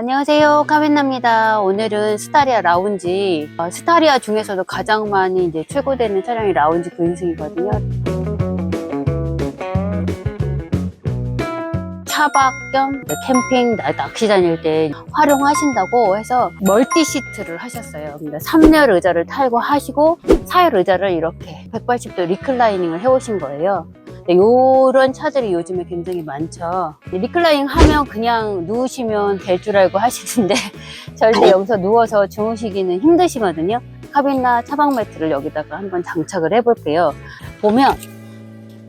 안녕하세요. 카빈나입니다. 오늘은 스타리아 라운지. 어, 스타리아 중에서도 가장 많이 이제 최고되는 차량이 라운지 구인승이거든요. 차박 겸 캠핑, 나- 낚시 다닐 때 활용하신다고 해서 멀티 시트를 하셨어요. 근데 3열 의자를 탈고 하시고 4열 의자를 이렇게 180도 리클라이닝을 해오신 거예요. 이런 차들이 요즘에 굉장히 많죠. 리클라이닝 하면 그냥 누우시면 될 줄 알고 하시는데 절대 여기서 누워서 주무시기는 힘드시거든요. 카빈나 차박 매트를 여기다가 한번 장착을 해볼게요. 보면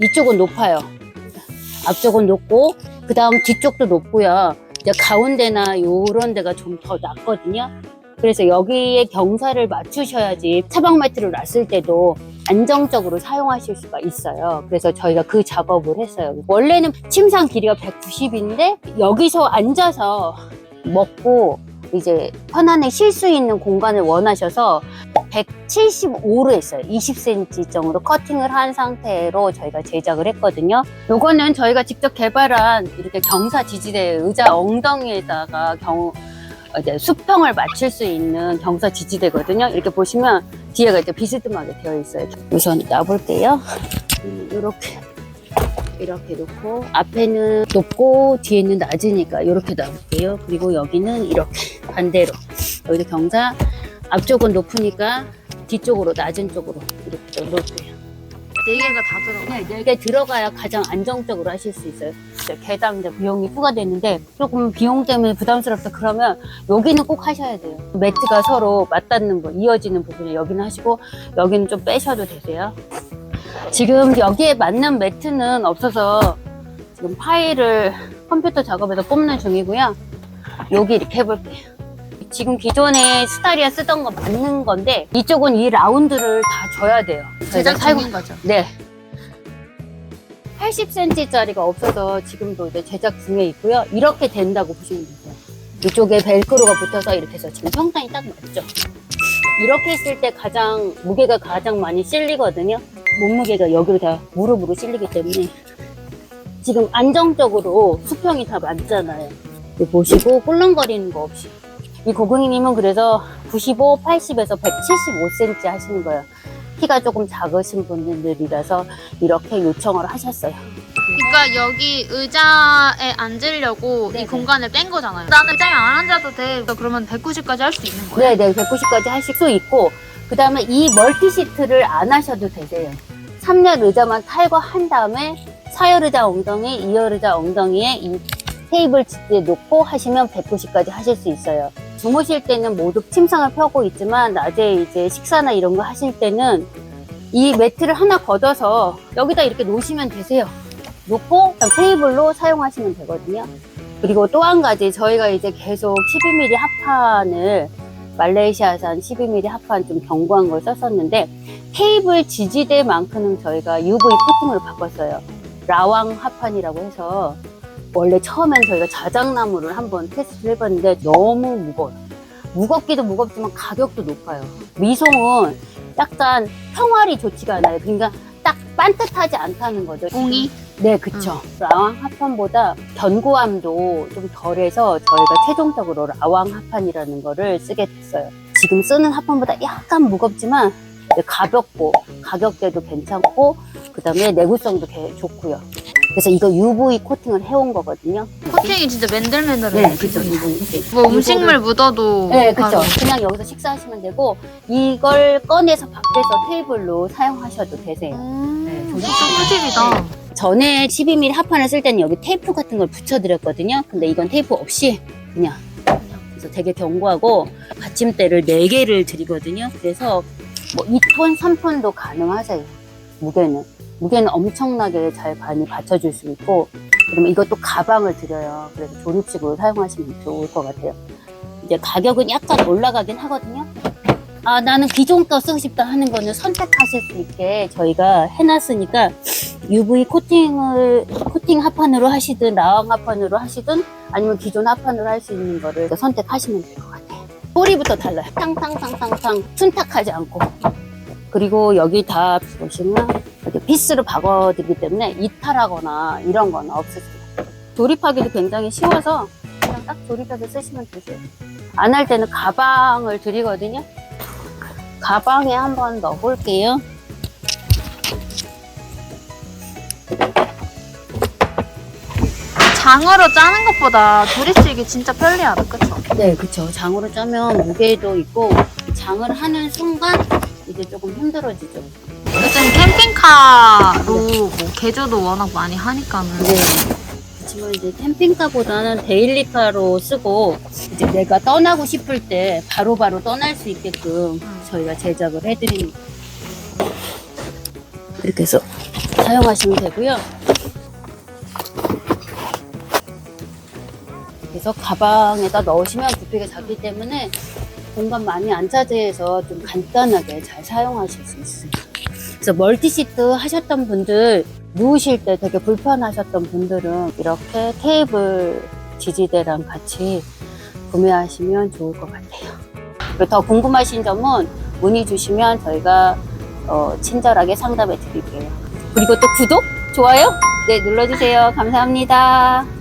이쪽은 높아요. 앞쪽은 높고 그 다음 뒤쪽도 높고요. 이제 가운데나 요런 데가 좀 더 낮거든요. 그래서 여기에 경사를 맞추셔야지 차박 매트를 놨을 때도 안정적으로 사용하실 수가 있어요. 그래서 저희가 그 작업을 했어요. 원래는 침상 길이가 190인데 여기서 앉아서 먹고 이제 편안히 쉴 수 있는 공간을 원하셔서 175로 했어요. 20cm 정도 커팅을 한 상태로 저희가 제작을 했거든요. 요거는 저희가 직접 개발한 이렇게 경사 지지대 의자 엉덩이에다가 경, 이제 수평을 맞출 수 있는 경사 지지대거든요. 이렇게 보시면 뒤에가 이제 비스듬하게 되어 있어요. 우선 놔볼게요. 음, 이렇게 이렇게 놓고 앞에는 높고 뒤에는 낮으니까 이렇게 놔볼게요. 그리고 여기는 이렇게 반대로 여기도 경사 앞쪽은 높으니까 뒤쪽으로 낮은 쪽으로 이렇게 놓을게요. 네 개가 다 들어가. 네, 네 개 들어가야 가장 안정적으로 하실 수 있어요. 이제 개당 이제 비용이 부과되는데 조금 비용 때문에 부담스럽다 그러면 여기는 꼭 하셔야 돼요. 매트가 서로 맞닿는 부 이어지는 부분을 여기는 하시고 여기는 좀 빼셔도 되세요. 지금 여기에 맞는 매트는 없어서 지금 파일을 컴퓨터 작업에서 뽑는 중이고요. 여기 이렇게 해볼게요. 지금 기존에 스타리아 쓰던 거 맞는 건데 이쪽은 이 라운드를 다 줘야 돼요. 제작 중인 거죠. 네. 80cm짜리가 없어서 지금도 이제 제작 중에 있고요. 이렇게 된다고 보시면 되세요. 이쪽에 벨크로가 붙어서 이렇게 해서 지금 평탄이 딱 맞죠. 이렇게 했을 때 가장 무게가 가장 많이 실리거든요. 몸무게가 여기로 다 무릎으로 실리기 때문에 지금 안정적으로 수평이 다 맞잖아요. 보시고 꿀렁거리는 거 없이. 이 고객님은 그래서 95, 80에서 175cm 하시는 거예요. 키가 조금 작으신 분들이라서 이렇게 요청을 하셨어요. 그러니까 여기 의자에 앉으려고 네네. 이 공간을 뺀 거잖아요. 나는 의자에 안 앉아도 돼. 그러면 190까지 할 수 있는 거예요. 네네, 190까지 하실 수 있고, 그 다음에 이 멀티 시트를 안 하셔도 되세요. 3열 의자만 탈거한 다음에 4열 의자 엉덩이, 2열 의자 엉덩이에 이 테이블 지대 놓고 하시면 190까지 하실 수 있어요. 주무실 때는 모두 침상을 펴고 있지만 낮에 이제 식사나 이런 거 하실 때는 이 매트를 하나 걷어서 여기다 이렇게 놓으시면 되세요. 놓고 테이블로 사용하시면 되거든요. 그리고 또 한 가지 저희가 이제 계속 12mm 합판을 말레이시아산 12mm 합판 좀 견고한 걸 썼었는데 테이블 지지대만큼은 저희가 UV 코팅으로 바꿨어요. 라왕 합판이라고 해서 원래 처음엔 저희가 자작나무를 한번 테스트를 해봤는데 너무 무거워요. 무겁기도 무겁지만 가격도 높아요. 미송은 약간 평활이 좋지가 않아요. 그러니까 딱 반듯하지 않다는 거죠. 공이 네, 그쵸. 라왕 합판보다 견고함도 좀 덜해서 저희가 최종적으로 라왕 합판이라는 거를 쓰게 됐어요. 지금 쓰는 합판보다 약간 무겁지만 가볍고 가격대도 괜찮고 그 다음에 내구성도 개- 좋고요. 그래서 이거 UV 코팅을 해온 거거든요. 코팅이 진짜 맨들맨들해요. 네, 그쵸. 코팅. 뭐 음식물 묻어도 네, 그쵸. 바로. 그냥 여기서 식사하시면 되고 이걸 꺼내서 밖에서 테이블로 사용하셔도 되세요. 음, 네, 진짜 꿀팁이다. 전에 12mm 합판을 쓸 때는 여기 테이프 같은 걸 붙여드렸거든요. 근데 이건 테이프 없이 그냥. 그래서 되게 견고하고 받침대를 4개를 드리거든요. 그래서 뭐 2톤, 3톤도 가능하세요. 무게는. 무게는 엄청나게 잘 많이 받쳐줄 수 있고, 그러면 이것도 가방을 드려요. 그래서 조립식으로 사용하시면 좋을 것 같아요. 이제 가격은 약간 올라가긴 하거든요. 아, 나는 기존 거 쓰고 싶다 하는 거는 선택하실 수 있게 저희가 해놨으니까 UV 코팅을 코팅 합판으로 하시든 라왕 합판으로 하시든 아니면 기존 합판으로 할 수 있는 거를 선택하시면 될 것 같아요. 소리부터 달라요. 탕탕탕탕탕 순탁하지 않고 그리고 여기 다 보시면 이렇게 피스로 박아드리기 때문에 이탈하거나 이런 건 없으세요. 조립하기도 굉장히 쉬워서 그냥 딱 조립해서 쓰시면 되세요. 안 할 때는 가방을 드리거든요. 가방에 한번 넣어볼게요. 장으로 짜는 것보다 조립식이 진짜 편리하다, 그쵸? 네, 그쵸. 장으로 짜면 무게도 있고, 장을 하는 순간 이제 조금 힘들어지죠. 요즘 캠핑카로 뭐 개조도 워낙 많이 하니까는 네. 그렇지만 이제 캠핑카보다는 데일리카로 쓰고, 이제 내가 떠나고 싶을 때 바로바로 떠날 수 있게끔 저희가 제작을 해드립니다. 이렇게 해서 사용하시면 되고요. 그래서 가방에다 넣으시면 부피가 작기 때문에 공간 많이 안 차지해서 좀 간단하게 잘 사용하실 수 있어요. 그래서 멀티시트 하셨던 분들 누우실 때 되게 불편하셨던 분들은 이렇게 테이블 지지대랑 같이 구매하시면 좋을 것 같아요. 더 궁금하신 점은 문의 주시면 저희가 어, 친절하게 상담해 드릴게요. 그리고 또 구독, 좋아요, 네 눌러주세요. 감사합니다.